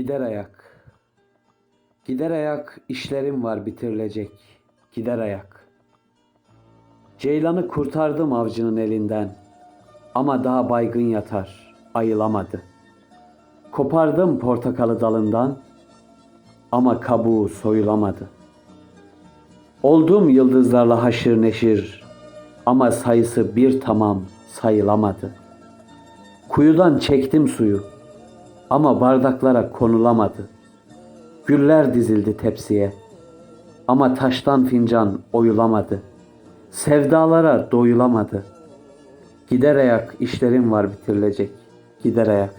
Gider ayak. Gider ayak işlerim var bitirilecek. Gider ayak. Ceylanı kurtardım avcının elinden. Ama daha baygın yatar, ayılamadı. Kopardım portakalı dalından. Ama kabuğu soyulamadı. Oldum yıldızlarla haşır neşir. Ama sayısı bir tamam sayılamadı. Kuyudan çektim suyu ama bardaklara konulamadı. Güller dizildi tepsiye ama taştan fincan oyulamadı. Sevdalara doyulamadı. Gider ayak işlerim var bitirilecek. Gider ayak.